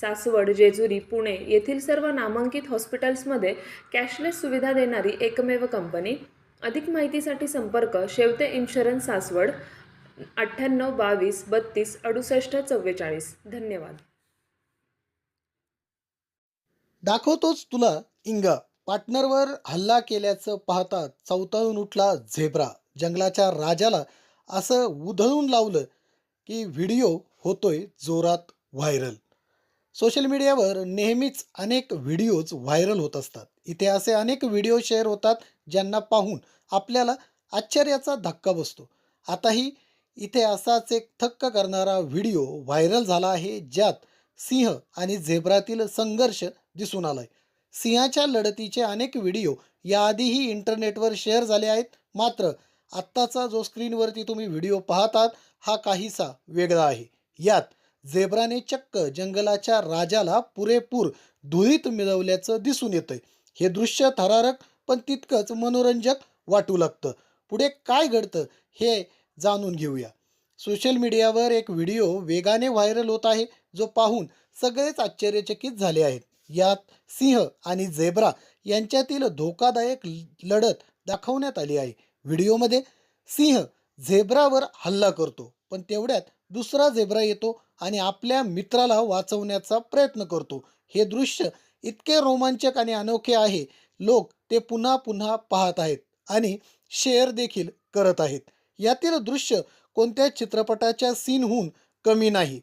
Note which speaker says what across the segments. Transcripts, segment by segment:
Speaker 1: सासवड जेजुरी पुणे येथील सर्व नामांकित हॉस्पिटल्समध्ये कॅशलेस सुविधा देणारी एकमेव कंपनी. अधिक माहितीसाठी संपर्क शेवते इन्शुरन्स सासवड अठ्ठ्याण्णव बावीस बत्तीस अडुसष्ट चव्वेचाळीस. धन्यवाद.
Speaker 2: दाखवतोच तुला इंगा. पार्टनरवर हल्ला केल्याचं पाहता चौताळून उठला झेब्रा. जंगलाच्या राजाला असं उधळून लावलं की व्हिडिओ होतोय जोरात व्हायरल. सोशल मीडियावर नेहमीच अनेक व्हिडिओज व्हायरल होत असतात. इथे असे अनेक व्हिडिओ शेअर होतात ज्यांना पाहून आपल्याला आश्चर्याचा धक्का बसतो. आताही इथे असाच एक थक्क करणारा व्हिडिओ व्हायरल झाला आहे ज्यात सिंह आणि झेब्रातील संघर्ष दिसून आलाय. सिंहाच्या लढतीचे अनेक व्हिडिओ याआधीही इंटरनेटवर शेअर झाले आहेत मात्र आत्ताचा जो स्क्रीनवरती तुम्ही व्हिडिओ पाहतात हा काहीसा वेगळा आहे. यात झेब्राने चक्क जंगलाच्या राजाला पुरेपूर धुळीत मिळवल्याचं दिसून येतंय. हे दृश्य थरारक पण तितकंच मनोरंजक वाटू लागतं. पुढे काय घडतं हे जाणून घेऊया. सोशल मीडियावर एक व्हिडिओ वेगाने व्हायरल होत आहे जो पाहून सगळेच आश्चर्यचकित झाले आहेत. यात सिंह आणि झेब्रा यांच्यातील धोकादायक लढत दाखवण्यात आली आहे. व्हिडिओमध्ये सिंह झेब्रावर हल्ला करतो पण तेवढ्यात दुसरा झेब्रा येतो आणि आपल्या मित्राला वाचवण्याचा प्रयत्न करतो. हे दृश्य इतके रोमांचक आणि अनोखे आहे. लोक ते पुन्हा पुन्हा पाहत आहेत आणि शेअर देखील करत आहेत. यातील दृश्य कोणत्या चित्रपटाच्या सीनहून कमी नाही.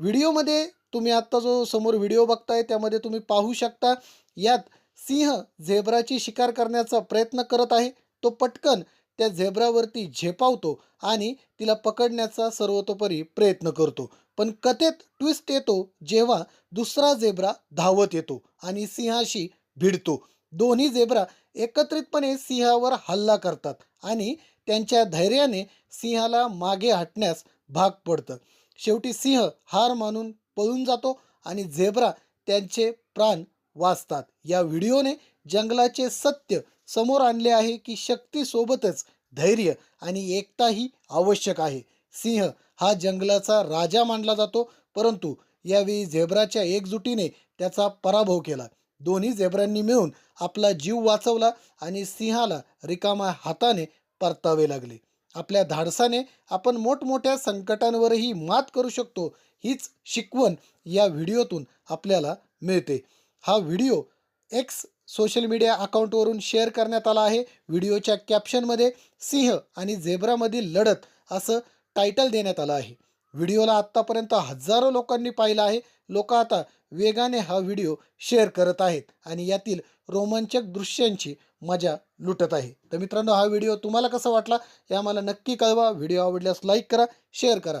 Speaker 2: व्हिडिओमध्ये तुम्ही आत्ता जो समोर व्हिडिओ बघताय त्यामध्ये तुम्ही पाहू शकता यात सिंह झेब्राची शिकार करण्याचा प्रयत्न करत आहे. तो पटकन त्या झेब्रावरती झेपावतो आणि तिला पकडण्याचा सर्वतोपरी प्रयत्न करतो. पण कथेत ट्विस्ट येतो जेव्हा दुसरा झेब्रा धावत येतो आणि सिंहाशी भिडतो. दोन्ही झेब्रा एकत्रितपणे सिंहावर हल्ला करतात आणि त्यांच्या धैर्याने सिंहाला मागे हटण्यास भाग पडतं. शेवटी सिंह हार मानून पळून जातो आणि झेब्रा त्यांचे प्राण वाचतात. या व्हिडिओने जंगलाचे सत्य समोर आणले आहे की शक्तीसोबतच धैर्य आणि एकताही आवश्यक आहे. सिंह हा जंगलाचा राजा मानला जातो परंतु यावेळी झेब्राच्या एकजुटीने त्याचा पराभव केला. दोन्ही झेब्रांनी मिळून आपला जीव वाचवला आणि सिंहाला रिकामा हाताने परतावे लागले. आपल्या धाडसाने आपण मोठमोठ्या संकटांवरही मात करू शकतो हीच शिकवण या व्हिडिओतून आपल्याला मिळते. हा व्हिडिओ एक्स सोशल मीडिया अकाउंटवरून शेअर करण्यात आला आहे. व्हिडिओच्या कॅप्शनमध्ये सिंह आणि झेब्रामधील लढत असं टायटल देण्यात आलं आहे. व्हिडिओला आत्तापर्यंत हजारो लोकांनी पाहिला आहे. लोक आता वेगाने हा व्हिडिओ शेअर करत आहेत आणि यातील रोमांचक दृश्यांची मजा लुटत आहे. तर मित्रांनो हा व्हिडिओ तुम्हाला कसा वाटला? हे आम्हाला नक्की कळवा. व्हिडिओ आवडल्यास लाईक करा शेअर करा.